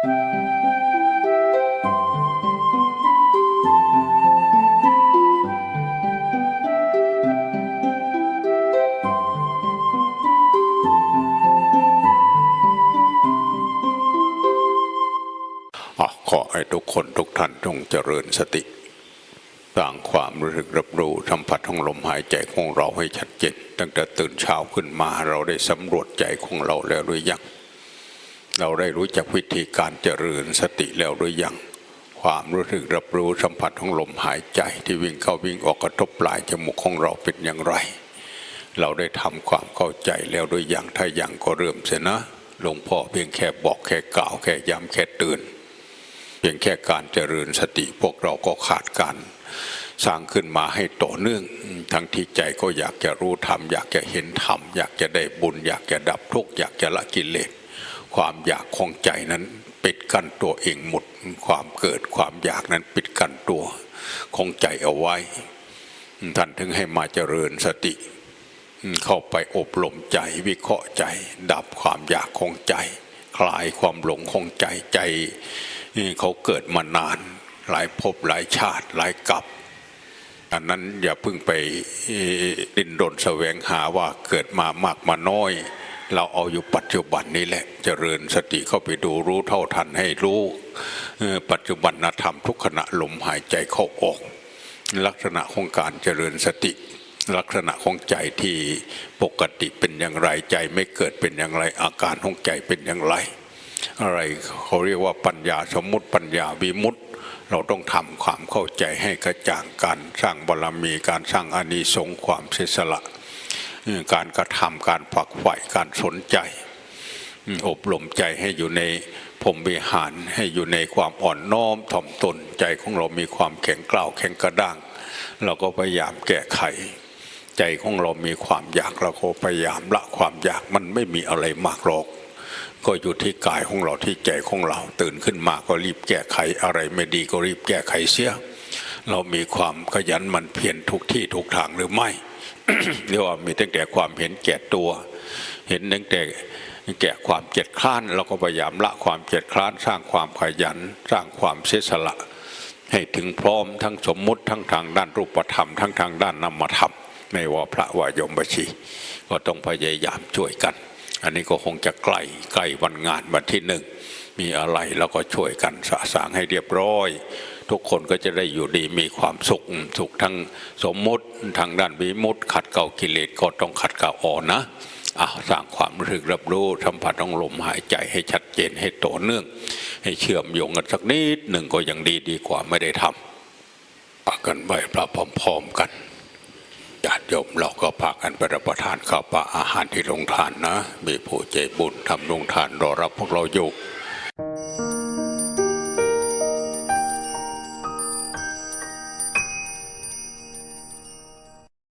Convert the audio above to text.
ขอให้ทุกคนทุกท่านจงเจริญสติสร้างความรู้สึกรับรู้สัมผัสของลมหายใจของเราให้ชัดเจนตั้งแต่ตื่นเช้าขึ้นมาเราได้สำรวจใจของเราแล้วหรือยัง เราได้รู้จักวิธีการเจริญสติแล้วหรือยัง ความรู้สึกรับรู้สัมผัสของลมหายใจที่วิ่งเข้าวิ่งออกกระทบปลายจมูกของเราเป็นอย่างไร เราได้ทำความเข้าใจแล้วหรือยังถ้ายังก็เริ่มเสียนะหลวงพ่อเพียงแค่บอกแค่กล่าวแค่ย้ำแค่เตือนเพียงแค่การเจริญสติพวกเราก็ขาดการสร้างขึ้นมาให้ต่อเนื่อง ทั้งที่ใจก็อยากจะรู้ธรรมอยากจะเห็นธรรมอยากจะได้บุญ อยากจะดับทุกข์อยากจะละกิเลส ความอยากของใจนั้น ปิดกั้นตัวเองหมดความเกิดความอยากนั้นปิดกั้นตัวของใจเอาไว้ ท่านถึงให้มาเจริญสติ เข้าไปอบรมใจวิเคราะห์ใจ ดับความอยากของใจ คลายความหลงของใจใจเขาเกิดมานาน หลายภพหลายชาติหลายกับอันนั้นอย่าเพิ่งไปดินดนแสวงหาว่าเกิดมามากมาน้อย เราเอาอยู่ปัจจุบันนี้แหละเจริญสติเข้าไปดูรู้เท่าทันให้รู้ปัจจุบันธรรมทุกขณะลมหายใจเข้าออก ลักษณะของการเจริญสติ ลักษณะของใจที่ปกติเป็นอย่างไรใจไม่เกิดเป็นอย่างไรอาการของใจเป็นอย่างไร อะไรเขาเรียกว่าปัญญาสมมุติปัญญาวิมุตติเราต้องทำความเข้าใจให้กระจ่างการสร้างบารมีการสร้างอานิสงส์ความเสสละ การกระทำการฝักใฝ่การสนใจ อบรมใจให้อยู่ในพรมวิหารให้อยู่ในความอ่อนน้อมถ่อมตนใจของเรามีความแข็งกร้าวแข็งกระด้าง เราก็พยายามแก้ไข ใจของเรามีความอยากเราก็พยายามละความอยากมันไม่มีอะไรมากหรอก ก็อยู่ที่กายของเราที่ใจของเราตื่นขึ้นมาก็รีบแก้ไขอะไรไม่ดีก็รีบแก้ไขเสีย เรามีความขยันมันเพียรทุกที่ทุกทางหรือไม่ เรียกว่ามีตั้งแต่ความเห็นแก่ตัว เห็นตั้งแต่แก่ความเกียดคร้านเราก็พยายามละความเกียดคร้านสร้างความขยัน สร้างความเสียสละ ให้ถึงพร้อมทั้งสมมุติทั้งทางด้านรูปธรรม ทั้งทางด้านนามธรรม ไม่ว่าพระวายมบชีก็ต้องพยายามช่วยกัน อันนี้ก็คงจะใกล้ใกล้วันงานวันที่หนึ่งมีอะไรแล้วก็ช่วยกันสะสางให้เรียบร้อย ทุกคนก็จะได้อยู่ดีมีความสุขสุขทั้งสมมุติทางด้านวิมุติขัดเกลากิเลสก็ต้องขัดเกลาอ่อนนะอะสร้างความรู้สึกรับรู้สัมผัสของลมหายใจให้ชัดเจนให้ต่อเนื่อง ให้เชื่อมโยงกันสักนิดหนึ่งก็ยังดีดีกว่าไม่ได้ทำปากกันไวพระพร้อมๆกัน ญาติโยมเราก็พากันไปรับประทานข้าวปลาอาหารที่โรงทานนะ มีผู้ใจบุญทำโรงทานรอรับพวกเราอยู่